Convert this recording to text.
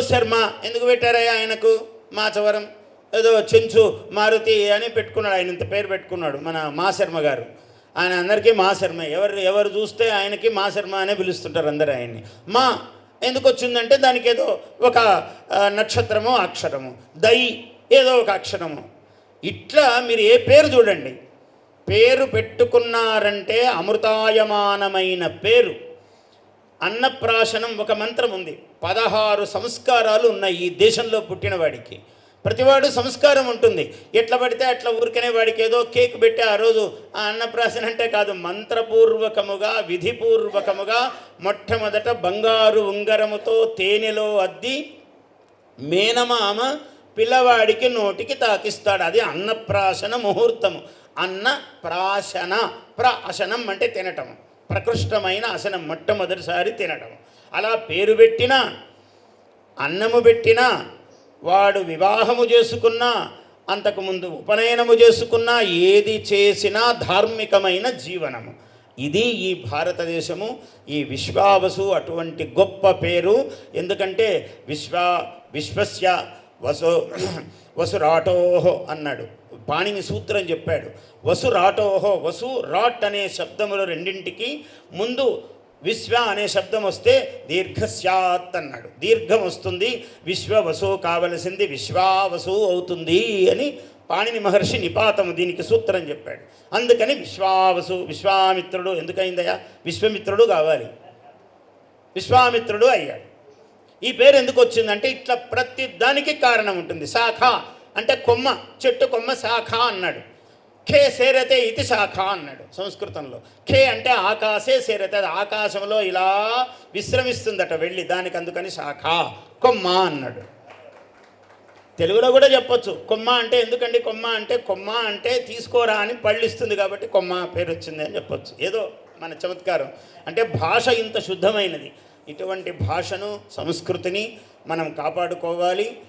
శర్మ ఎందుకు పెట్టారయ్యా ఆయనకు? మాచవరం ఏదో చెంచు మారుతి అని పెట్టుకున్నాడు ఆయన ఇంత పేరు పెట్టుకున్నాడు మన మా శర్మ గారు. ఆయన అందరికీ మా శర్మ ఎవరు ఎవరు చూస్తే ఆయనకి మా శర్మ అనే పిలుస్తుంటారు అందరు ఆయన్ని. మా ఎందుకు వచ్చిందంటే దానికి ఏదో ఒక నక్షత్రము అక్షరము దై ఏదో ఒక అక్షరము. ఇట్లా మీరు ఏ పేరు చూడండి. పేరు పెట్టుకున్నారంటే అమృతాయమానమైన పేరు. అన్నప్రాశనం ఒక మంత్రం ఉంది. పదహారు సంస్కారాలు ఉన్నాయి ఈ దేశంలో పుట్టిన వాడికి. ప్రతివాడు సంస్కారం ఉంటుంది. ఎట్లా పడితే అట్లా ఊరికనే వాడికి ఏదో కేక్ పెట్టి ఆ రోజు ఆ అన్నప్రాసన అంటే కాదు మంత్రపూర్వకముగా విధిపూర్వకముగా మొట్టమొదట బంగారు ఉంగరముతో తేనెలో అద్ది మేనమామ పిల్లవాడికి నోటికి తాకిస్తాడు. అది అన్నప్రాశన ముహూర్తము. అన్న ప్రాశన ప్రాశనం అంటే తినటం ప్రకృష్టమైన అసనం మొట్టమొదటిసారి తినడం అలా పేరు పెట్టినా అన్నము పెట్టినా వాడు వివాహము చేసుకున్నా అంతకుముందు ఉపనయనము చేసుకున్నా ఏది చేసినా ధార్మికమైన జీవనము. ఇది ఈ భారతదేశము ఈ విశ్వావసు అటువంటి గొప్ప పేరు. ఎందుకంటే విశ్వ విశ్వస్య వసు వసురాటోహో అన్నాడు. పాణిని సూత్రం చెప్పాడు. వసు రాటోహో వసు రాట్ అనే శబ్దములు రెండింటికి ముందు విశ్వ అనే శబ్దం వస్తే దీర్ఘస్యాత్ అన్నాడు. దీర్ఘం వస్తుంది విశ్వ వసు కావలసింది విశ్వావసు అవుతుంది అని పాణిని మహర్షి నిపాతము దీనికి సూత్రం చెప్పాడు. అందుకని విశ్వావసు విశ్వామిత్రుడు ఎందుకైందయ్యా? విశ్వమిత్రుడు కావాలి. విశ్వామిత్రుడు అయ్యాడు. ఈ పేరు ఎందుకు వచ్చిందంటే ఇట్లా ప్రతి దానికి కారణం ఉంటుంది. శాఖ అంటే కొమ్మ చెట్టు కొమ్మ శాఖ అన్నాడు. ఖే సేరతే ఇది శాఖ అన్నాడు సంస్కృతంలో. ఖే అంటే ఆకాశే సేరతే అది ఆకాశంలో ఇలా విశ్రమిస్తుందట వెళ్ళి దానికి అందుకని శాఖ కొమ్మ అన్నాడు. తెలుగులో కూడా చెప్పొచ్చు కొమ్మ అంటే ఎందుకండి కొమ్మ అంటే కొమ్మ అంటే తీసుకోరా అని పళ్ళిస్తుంది కాబట్టి కొమ్మ పేరు వచ్చింది అని చెప్పొచ్చు. ఏదో మన చమత్కారం. అంటే భాష ఇంత శుద్ధమైనది. ఇటువంటి భాషను సంస్కృతిని మనం కాపాడుకోవాలి.